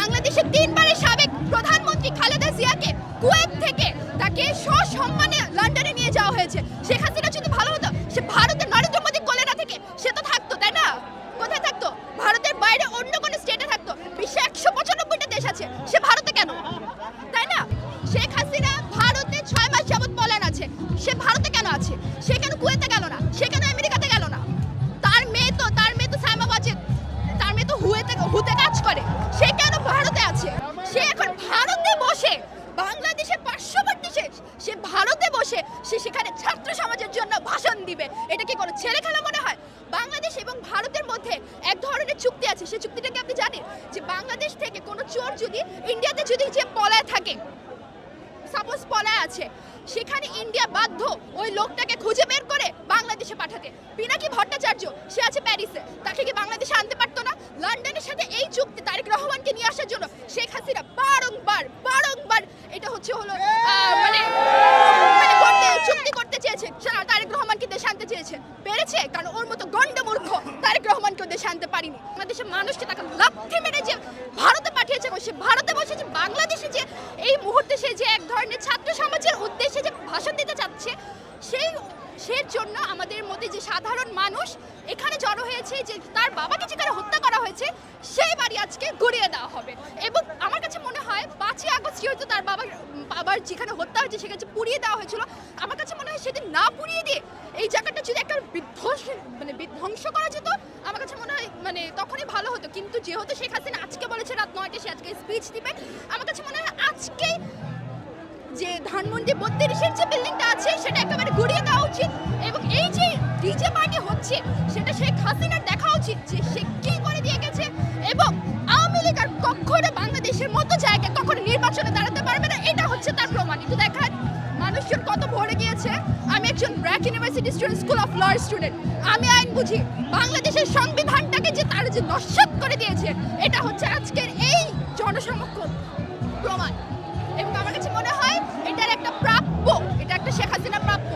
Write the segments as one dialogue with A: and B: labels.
A: বাংলাদেশের তিনবারের সাবেক প্রধানমন্ত্রী খালেদা জিয়াকে কুয়েত থেকে তাকে সসম্মানে লন্ডনে নিয়ে যাওয়া হয়েছে। শেখ হাসিনা যদি ভালো হতো, সে ভারতের ভারতে বসে সে সেখানে ছাত্র সমাজের জন্য ভাষণ দিবে। এটা কি কোনো ছেলে খেলা মনে হয়? বাংলাদেশ এবং ভারতের মধ্যে এক ধরনের চুক্তি আছে। সেই চুক্তিটা কি আপনি জানেন? যে বাংলাদেশ থেকে কোনো চোর যদি ইন্ডিয়াতে যদি যে পলায় থাকে সাপোজ পলায় আছে, সেখানে ইন্ডিয়া বাধ্য ওই লোকটাকে খুঁজে বের করে বাংলাদেশে পাঠাতে। পিনাকি ভট্টাচার্য, সে আছে প্যারিসে। তাকে কি বাংলাদেশে আনতে পারতো না? লন্ডনের সাথে এই চুক্তি তারেক রহমানকে নিয়ে আসার জন্য শেখ হাসিনা বারংবার বারংবার এটা হচ্ছে হলো আহ, মানে মানে করতে চুক্তি করতে চেয়েছে সা- তারেক রহমানকে দেশে আনতে চেয়েছে পেরেছে কারণ ওর মতো গন্ড মূর্খ রহমানকেও দেশে আনতে পারিনি। বাংলাদেশের মানুষকে তাকে লাথি মেরে যে ভারতে পাঠিয়েছে সে ভারতে বসে যে বাংলাদেশে যে এই মুহূর্তে সে যে এক ধরনের ছাত্র সমাজের উদ্দেশ্যে যে ভাষণ দিতে চাচ্ছে, সেই, সের জন্য আমাদের মধ্যে যে সাধারণ মানুষ এখানে জড়ো হয়েছে, যে তার বাবাকে যেখানে হত্যা করা হয়েছে, সেই বাড়ি আজকে গড়িয়ে দেওয়া হবে। এবং আমার কাছে মনে হয় পাঁচই আগস্ট যেহেতু তার বাবার বাবার যেখানে হত্যা হয়েছে, সেখানে পুড়িয়ে দেওয়া হয়েছিল, আমার কাছে মনে হয় সেদিন না পুড়িয়ে দিয়ে এই জায়গাটা যদি একটা বিধ্বংস মানে বিধ্বংস করা যেত কিন্তু যেহেতু শেখ হাসিনা আজকে বলেছে রাত নয়টা সে আজকে স্পিচ দিবে আমার কাছে মনে হয় আজকেই যে ধানমন্ডি বত্রিশের যে বিল্ডিংটা আছে, সেটা একেবারে গুড়িয়ে দেওয়া উচিত। এবং এই যে ডিজে পার্টি হচ্ছে, সেটা শেখ হাসিনার দেখা উচিত যে সে কি করে দিয়ে গেছে। এবং আওয়ামী লীগ আর কখনো বাংলাদেশের মতো জায়গায় কখনো নির্বাচনে দাঁড়াতে পারবে না, এটা হচ্ছে তার প্রমাণিত দেখান, মানুষজন কত ভরে গিয়েছে। আমি একজন BRAC university student school of law student আমি আইন বুঝি, বাংলাদেশের সংবিধানটাকে যে নস্বাত করে দিয়েছে এটা হচ্ছে আজকের এই জনসমক্ষণ প্রমাণ। এবং আমার কাছে মনে হয় এটার একটা প্রাপ্য এটা একটা শেখ হাসিনা প্রাপ্য।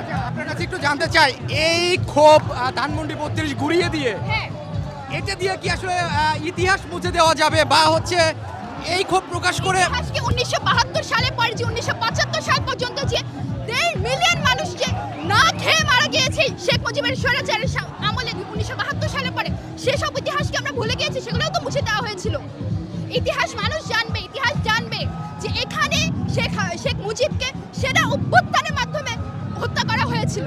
B: আচ্ছা, আপনার কাছে একটু জানতে চাই এই ক্ষোভ ধানমন্ডি বত্রিশ ঘুরিয়ে দিয়ে
A: হ্যাঁ।
B: এটা দিয়ে কি আসলে ইতিহাস মুছে দেওয়া যাবে বা হচ্ছে এই ক্ষোভ প্রকাশ করে
A: আজকে উনিশশো বাহাত্তর সালে পরে যে উনিশশো পঁচাত্তর সাল পর্যন্ত যে দেড় মিলিয়ন মানুষ যে না খেয়ে মারা গিয়েছে শেখ মুজিবের স্বৈরাচারের আমলে উনিশশো বাহাত্তর সালে সেসব ইতিহাসকে আমরা ভুলে গিয়েছি? সেগুলোও তো মুছে দেওয়া হয়েছিল। ইতিহাস মানুষ জানবে, ইতিহাস জানবে যে এখানে শেখ শেখ মুজিবকে সেরা অভ্যুত্থানের মাধ্যমে হত্যা করা হয়েছিল।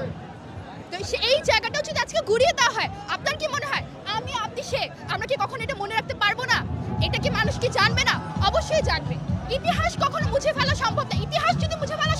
A: তো এই জায়গাটাও যদি আজকে ঘুরিয়ে দেওয়া হয়, আপনার কি মনে হয়? আমি আপনি সে, আমরা কি কখনো এটা মনে রাখতে পারব না? এটা কি মানুষ কি জানবে না? অবশ্যই জানবে। ইতিহাস কখনো মুছে ফেলা সম্ভব না। ইতিহাস যদি মুছে ফেলা